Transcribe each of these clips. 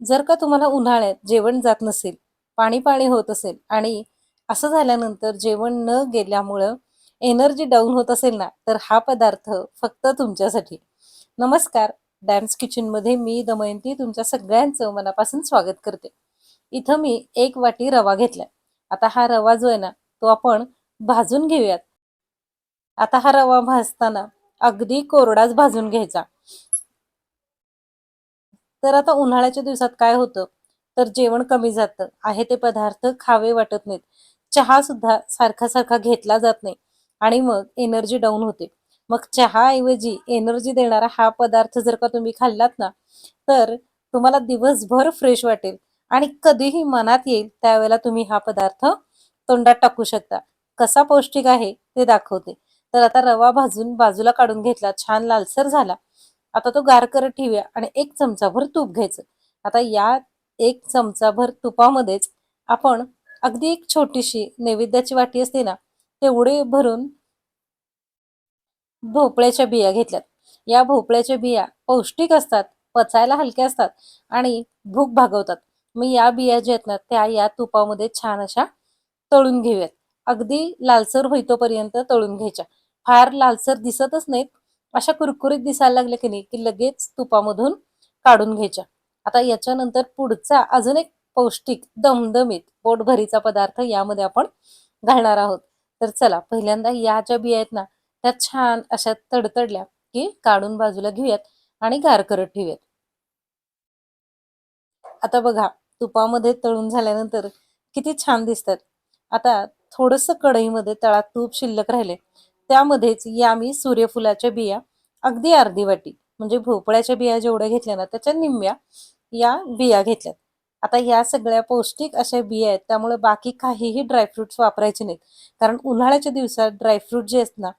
जर का तुम्हाला उन्हाळ्यात जेवण जात नसेल पाणी पाणी होत असेल आणि असं झाल्यानंतर जेवण न गेल्यामुळं एनर्जी डाऊन होत असेल ना तर हा पदार्थ फक्त तुमच्यासाठी. नमस्कार डॅन्स किचनमध्ये मी दमयंती तुमच्या सगळ्यांचं मनापासून स्वागत करते. इथं मी एक वाटी रवा घेतलाय. आता हा रवा जो आहे ना तो आपण भाजून घेऊयात. आता हा रवा भाजताना अगदी कोरडाच भाजून घ्यायचा. तर आता उन्हाळ्याच्या दिवसात काय होतं? तर जेवण कमी जातं. आहे ते पदार्थ खावे वाटत नाहीत. चहा सुद्धा सारखा सारखा घेतला जात नाही. आणि मग एनर्जी डाऊन होते. मग चहाऐवजी एनर्जी देणारा हा पदार्थ जर का तुम्ही खाल्लात ना तर तुम्हाला दिवसभर फ्रेश वाटेल. आणि कधीही मनात येईल त्यावेळेला तुम्ही हा पदार्थ तोंडात टाकू शकता. कसा पौष्टिक आहे ते दाखवते. तर आता रवा भाजून बाजूला काढून घेतला. छान लालसर झाला. आता तो गार करत ठेवूया आणि एक चमचाभर तूप घ्यायचं. आता या एक चमचाभर तुपामध्येच आपण अगदी एक छोटीशी नैवेद्याची वाटी असते ना तेवढे भरून भोपळ्याच्या बिया घेतल्यात. या भोपळ्याच्या बिया पौष्टिक असतात पचायला हलक्या असतात आणि भूक भागवतात. मी या बिया ज्या आहेत ना त्या या तुपामध्ये छान अशा तळून घेऊयात. अगदी लालसर होईतोपर्यंत तळून घ्यायच्या. फार लालसर दिसतच नाहीत अशा कुरकुरीत दिसायला लागल्या की नाही की लगेच तुपामधून काढून घ्यायच्या. आता याच्यानंतर पुढचा अजून एक पौष्टिक दमदमीत पोटभरीचा पदार्थ यामध्ये आपण घालणार आहोत. तर चला पहिल्यांदा या ज्या बिया आहेत ना त्या छान अशा तडतडल्या की काढून बाजूला घेऊयात आणि गार करत ठेवूयात. आता बघा तुपामध्ये तळून झाल्यानंतर किती छान दिसतात. आता थोडस कढईमध्ये तळात तूप शिल्लक राहिले. त्यामध्येच या मी सूर्यफुलाच्या बिया अगदी अर्धी वाटी म्हणजे भोपळ्याच्या बिया जेवढ्या घेतल्या ना त्याच्या निम्म्या या बिया घेतल्यात. आता या सगळ्या पौष्टिक अशा बिया आहेत त्यामुळे बाकी काहीही ड्रायफ्रुट्स वापरायचे नाहीत. कारण उन्हाळ्याच्या दिवसात ड्रायफ्रूट जे आहेत ना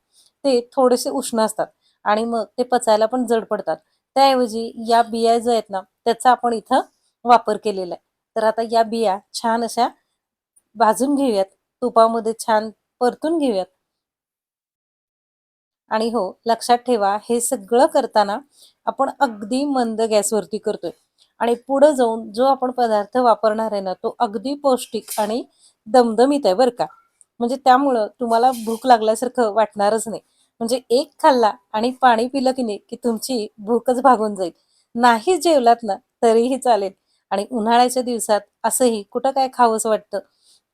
ते थोडेसे उष्ण असतात आणि मग ते पचायला पण जड पडतात. त्याऐवजी या बिया जो आहेत ना त्याचा आपण इथं वापर केलेला आहे. तर आता या बिया छान अशा भाजून घेऊयात तुपामध्ये छान परतून घेऊयात. आणि हो लक्षात ठेवा हे सगळं करताना आपण अगदी मंद गॅसवरती करतोय. आणि पुढं जाऊन जो आपण पदार्थ वापरणार आहे ना तो अगदी पौष्टिक आणि दमदमीत आहे बरं का. म्हणजे त्यामुळं तुम्हाला भूक लागल्यासारखं वाटणारच नाही. म्हणजे एक खाल्ला आणि पाणी पिलं की नाही की तुमची भूकच भागून जाईल. नाही जेवलात ना तरीही चालेल. आणि उन्हाळ्याच्या दिवसात असंही कुठं काय खावंसं वाटतं?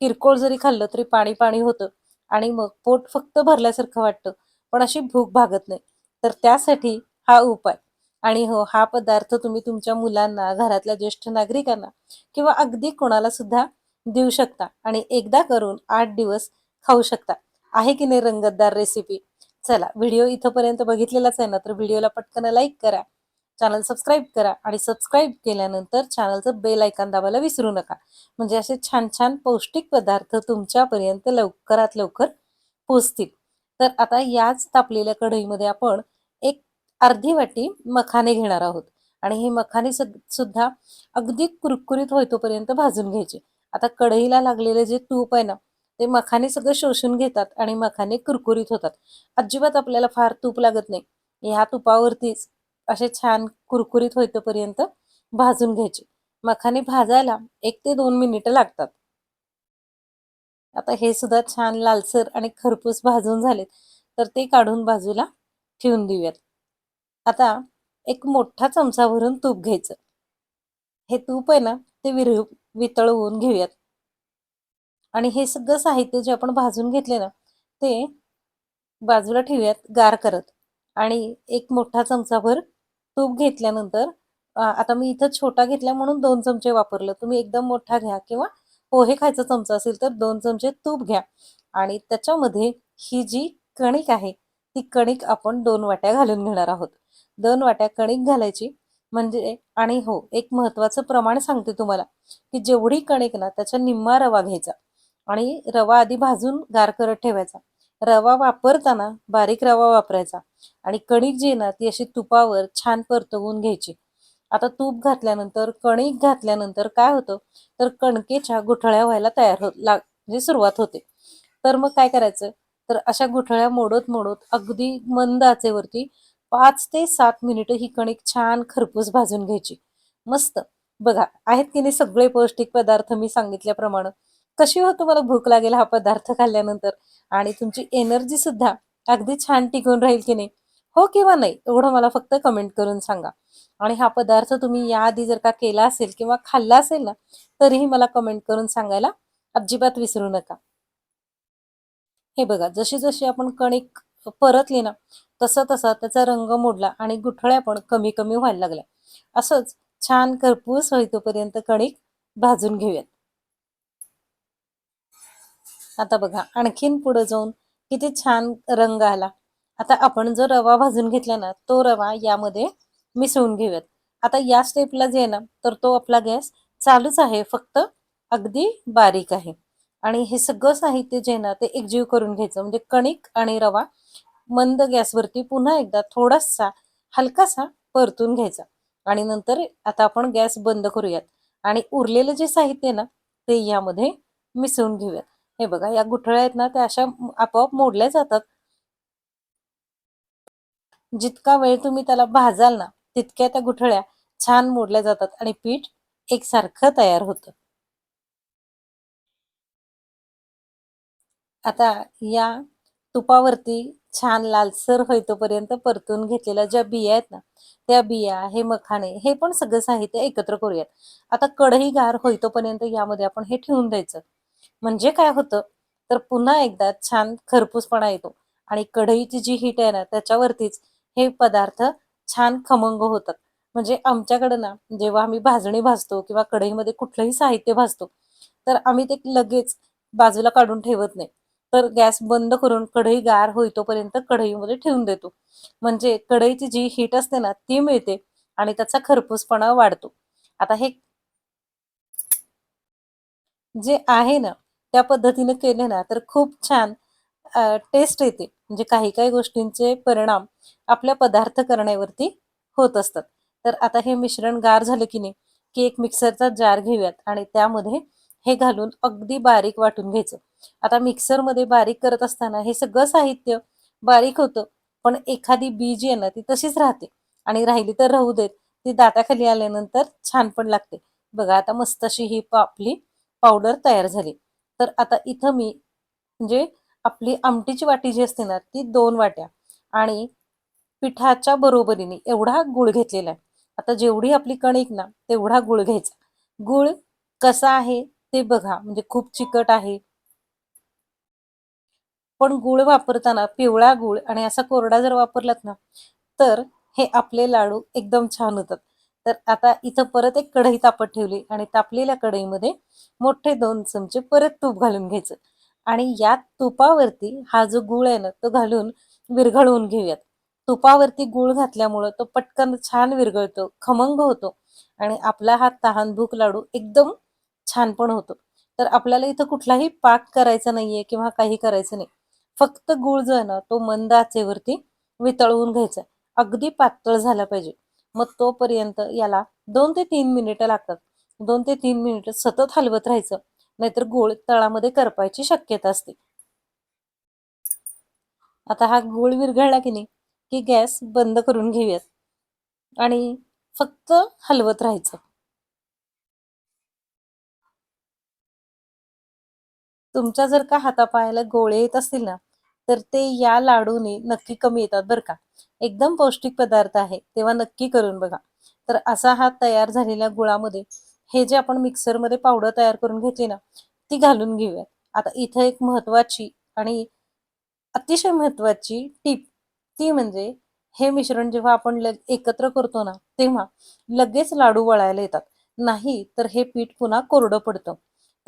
किरकोळ जरी खाल्लं तरी पाणी पाणी होतं. आणि मग पोट फक्त भरल्यासारखं वाटतं. पण अशी भूक भागत नाही. तर त्यासाठी हा उपाय. आणि हो हा पदार्थ तुम्ही तुमच्या मुलांना घरातल्या ज्येष्ठ नागरिकांना किंवा अगदी कोणाला सुद्धा देऊ शकता आणि एकदा करून आठ दिवस खाऊ शकता. आहे की नाही रंगतदार रेसिपी चला व्हिडिओ इथंपर्यंत बघितलेलाच आहे ना तर व्हिडिओला पटकन लाईक करा. चॅनल सबस्क्राईब करा आणि सबस्क्राईब केल्यानंतर चॅनलचं बेल ऐकन दाबायला विसरू नका. म्हणजे असे छान छान पौष्टिक पदार्थ तुमच्यापर्यंत लवकरात लवकर पोचतील. तर आता याच तापलेल्या कढईमध्ये आपण एक अर्धी वाटी मखाने घेणार आहोत. आणि हे मखाने सुद्धा अगदी कुरकुरीत होईतोपर्यंत भाजून घ्यायचे. आता कढईला लागलेले जे तूप आहे ना ते मखाने सगळं शोषून घेतात आणि मखाने कुरकुरीत होतात. अजिबात आपल्याला फार तूप लागत नाही. ह्या तुपावरतीच असे छान कुरकुरीत होईतोपर्यंत भाजून घ्यायचे. मखाने भाजायला एक ते दोन मिनिटं लागतात. आता हे सुद्धा छान लालसर आणि खरपूस भाजून झालेत. तर ते काढून बाजूला ठेवून देऊयात. आता एक मोठा चमचा भरून तूप घ्यायचं. हे तूप आहे ना ते विर वितळवून घेऊयात. आणि हे सगळं साहित्य जे आपण भाजून घेतले ना ते बाजूला ठेवूयात गार करत. आणि एक मोठा चमचाभर तूप घेतल्यानंतर आता मी इथं छोटा घेतला म्हणून दोन चमचे वापरलं. तुम्ही एकदम मोठा घ्या किंवा पोहे खायचा चमचा असेल तर दोन चमचे तूप घ्या. आणि त्याच्यामध्ये ही जी कणिक आहे ती कणिक आपण दोन वाट्या घालून घेणार आहोत. दोन वाट्या कणिक घालायची म्हणजे आणि हो एक महत्वाचं प्रमाण सांगते तुम्हाला की जेवढी कणिक ना त्याच्या निम्मा रवा घ्यायचा. आणि रवा आधी भाजून गार करत ठेवायचा. रवा वापरताना बारीक रवा वापरायचा. आणि कणिक जी ना ती अशी तुपावर छान परतवून घ्यायची. आता तूप घातल्यानंतर कणिक घातल्यानंतर काय होतं? तर कणकेच्या गुठळ्या व्हायला तयार होत लाग म्हणजे सुरुवात होते. तर मग काय करायचं? तर अशा गुठळ्या मोडत मोडत अगदी मंद आचेवरती पाच ते सात मिनिटं ही कणिक छान खरपूस भाजून घ्यायची. मस्त. बघा आहेत की नाही सगळे पौष्टिक पदार्थ मी सांगितल्याप्रमाणे. कशी हो तुम्हाला भूक लागेल हा पदार्थ खाल्ल्यानंतर? आणि तुमची एनर्जी सुद्धा अगदी छान टिकून राहील की नाही? हो किंवा नाही एवढं मला फक्त कमेंट करून सांगा. आणि हा पदार्थ तुम्ही याआधी जर का केला असेल किंवा खाल्ला असेल ना तरीही मला कमेंट करून सांगायला अजिबात विसरू नका. हे बघा जशी जशी आपण कणिक परतली ना तसा तसा त्याचा रंग मोडला आणि गुठळ्या पण कमी कमी व्हायला लागल्या. असंच छान करपूस होईतोपर्यंत कणिक भाजून घेऊयात. आता बघा आणखीन पुढे जाऊन किती छान रंग आला. आता आपण जो रवा भाजून घेतला ना तो रवा यामध्ये मिसळून घेऊयात. आता या स्टेपला जे आहे ना तर तो आपला गॅस चालूच आहे फक्त अगदी बारीक आहे. आणि हे सगळं साहित्य जे आहे ना ते एकजीव करून घ्यायचं. म्हणजे कणिक आणि रवा मंद गॅसवरती पुन्हा एकदा थोडासा हलकासा परतून घ्यायचा. आणि नंतर आता आपण गॅस बंद करूयात. आणि उरलेलं जे साहित्य आहे ना ते यामध्ये मिसळून घेऊयात. हे बघा या गुठळ्या आहेत ना त्या अशा आपोआप मोडल्या जातात. जितका वेळ तुम्ही त्याला भाजाल ना तितक्या त्या गुठळ्या छान मोडल्या जातात आणि पीठ एकसारखं तयार होतं. आता या तुपावरती छान लालसर होईतोपर्यंत परतून घेतलेल्या ज्या बिया आहेत ना त्या बिया हे मखाणे हे पण सगळं साहित्य एकत्र करूयात. आता कढई गार होईतोपर्यंत यामध्ये आपण हे ठेवून द्यायचं. म्हणजे काय होतं तर पुन्हा एकदा छान खरपूसपणा येतो आणि कढईची जी हीट आहे ना त्याच्यावरतीच हे पदार्थ छान खमंग होतात. म्हणजे आमच्याकडं ना जेव्हा आम्ही भाजणी भाजतो किंवा कढईमध्ये कुठलंही साहित्य भाजतो तर आम्ही ते लगेच बाजूला काढून ठेवत नाही. तर गॅस बंद करून कढई गार होईतोपर्यंत कढईमध्ये ठेवून देतो. म्हणजे कढईची जी हीट असते ना ती मिळते आणि त्याचा खरपूसपणा वाढतो. आता हे जे आहे ना त्या पद्धतीने केले ना तर खूप छान टेस्ट येते. म्हणजे काही काही गोष्टींचे परिणाम आपल्या पदार्थ करण्यावरती होत असतात. तर आता हे मिश्रण गार झालं की नाही की एक मिक्सरचा जार घेऊयात आणि त्यामध्ये हे घालून अगदी बारीक वाटून घ्यायचं. आता मिक्सरमध्ये बारीक करत असताना हे सगळं साहित्य बारीक होतं पण एखादी बी जी आहे ना ती तशीच राहते आणि राहिली तर राहू देत. ती दाताखाली आल्यानंतर छान पण लागते. बघा आता मस्त अशी ही आपली पावडर तयार झाली. तर आता इथं मी म्हणजे आपली आमटीची वाटी जी असते ना ती दोन वाट्या आणि पिठाच्या बरोबरीने एवढा गुळ घेतलेला आहे. आता जेवढी आपली कणिक ना तेवढा गुळ घ्यायचा. गुळ कसा आहे ते बघा म्हणजे खूप चिकट आहे. पण गुळ वापरताना पिवळा गुळ आणि असा कोरडा जर वापरलात ना तर हे आपले लाडू एकदम छान होतात. तर आता इथं परत एक कढई तापत ठेवली आणि तापलेल्या कढईमध्ये मोठे दोन चमचे परत तूप घालून घ्यायचं. आणि या तुपावरती हा जो गुळ आहे ना तो घालून विरघळवून घेऊयात. तुपावरती गुळ घातल्यामुळं तो पटकन छान विरघळतो खमंग होतो आणि आपला हा तहान भूक लाडू एकदम छान पण होतो. तर आपल्याला इथं कुठलाही पाक करायचा नाहीये किंवा काही करायचं नाही. फक्त गुळ जो आहे ना तो मंद आचेवरती वितळवून घ्यायचा. अगदी पातळ झाला पाहिजे. मग तोपर्यंत याला दोन ते तीन मिनिटं लागतात. दोन ते तीन मिनिटं सतत हलवत राहायचं. नाहीतर गुळ तळामध्ये करपायची शक्यता असते. आता हा गुळ विरघळला की नाही की गॅस बंद करून घेऊयात. आणि फक्त हलवत राहायचं. तुमच्या जर का हातापायाला गोळे येत असतील ना तर ते या लाडूने नक्की कमी येतात बरं का. एकदम पौष्टिक पदार्थ आहे तेव्हा नक्की करून बघा. तर असा हा तयार झालेल्या गुळामध्ये हे जे आपण मिक्सरमध्ये पावडर तयार करून घेतली ना ती घालून घेऊयात. आता इथं एक महत्वाची आणि अतिशय महत्वाची टीप ती म्हणजे हे मिश्रण जेव्हा आपण एकत्र करतो ना तेव्हा लगेच लाडू वळायला येतात. नाही तर हे पीठ पुन्हा कोरडं पडतं.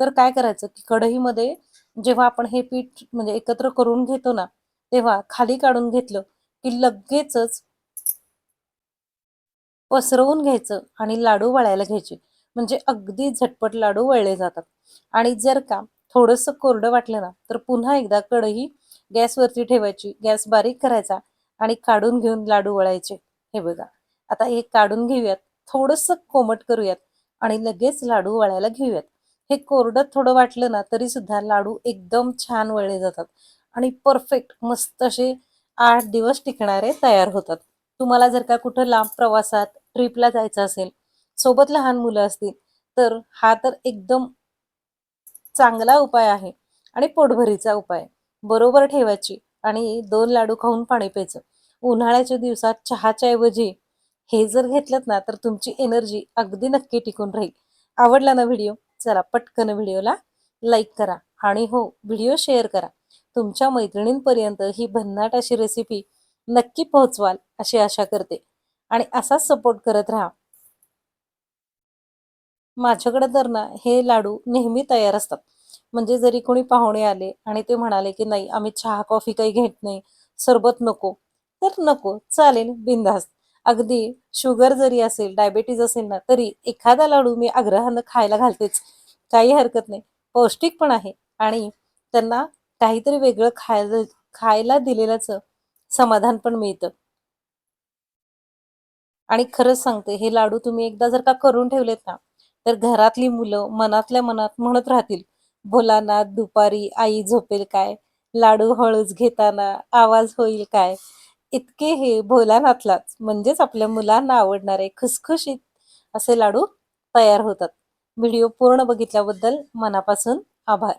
तर काय करायचं की कढईमध्ये जेव्हा आपण हे पीठ म्हणजे एकत्र करून घेतो ना तेव्हा खाली काढून घेतलं की लगेचच पसरवून घ्यायचं आणि लाडू वळायला घ्यायचे. म्हणजे अगदी झटपट लाडू वळले जातात. आणि जर का थोडंसं कोरडं वाटलं ना तर पुन्हा एकदा कढई गॅसवरती ठेवायची. गॅस बारीक करायचा. आणि काढून घेऊन लाडू वळायचे. हे बघा आता हे काढून घेऊयात थोडंसं कोमट करूयात आणि लगेच लाडू वळायला घेऊयात. हे कोरडं थोडं वाटलं ना तरी सुद्धा लाडू एकदम छान वळले जातात आणि परफेक्ट मस्त असे आठ दिवस टिकणारे तयार होतात. तुम्हाला जर का कुठं लांब प्रवासात ट्रिपला जायचं असेल सोबत लहान मुलं असतील तर हा तर एकदम चांगला उपाय आहे आणि पोटभरीचा उपाय. बरोबर ठेवायची. आणि दोन लाडू खाऊन पाणी प्यायचं. उन्हाळ्याच्या दिवसात चहाच्या ऐवजी हे जर घेतलं ना तर तुमची एनर्जी अगदी नक्की टिकून राहील. आवडला ना व्हिडिओ? चला पटकन व्हिडिओला लाईक करा आणि हो व्हिडिओ शेअर करा. तुमच्या मैत्रिणींपर्यंत ही भन्नाट अशी रेसिपी नक्की पोहोचवाल अशी आशा करते. आणि असाच सपोर्ट करत राहा. माझ्याकडे तर ना हे लाडू नेहमी तयार असतात. म्हणजे जरी कोणी पाहुणे आले आणि ते म्हणाले की नाही आम्ही चहा कॉफी काही घेत नाही सरबत नको. तर नको चालेल बिंदास्त अगदी शुगर जरी असेल डायबेटीज असेल ना तरी एखादा लाडू मी आग्रहानं खायला घालतेच. काही हरकत नाही. पौष्टिक पण आहे आणि त्यांना काहीतरी वेगळं खायला खायला दिलेल्याच समाधान पण मिळतं. आणि खरंच सांगते हे लाडू तुम्ही एकदा जर का करून ठेवलेत ना तर घरातली मुलं मनातल्या मनात म्हणत राहतील भोलानाथ दुपारी आई झोपेल काय? लाडू हळूच घेताना आवाज होईल काय? इतके हे भोलानाथलाच म्हणजेच आपल्या मुलांना आवडणारे खुसखुशीत असे लाडू तयार होतात. व्हिडिओ पूर्ण बघितल्याबद्दल मनापासून आभार.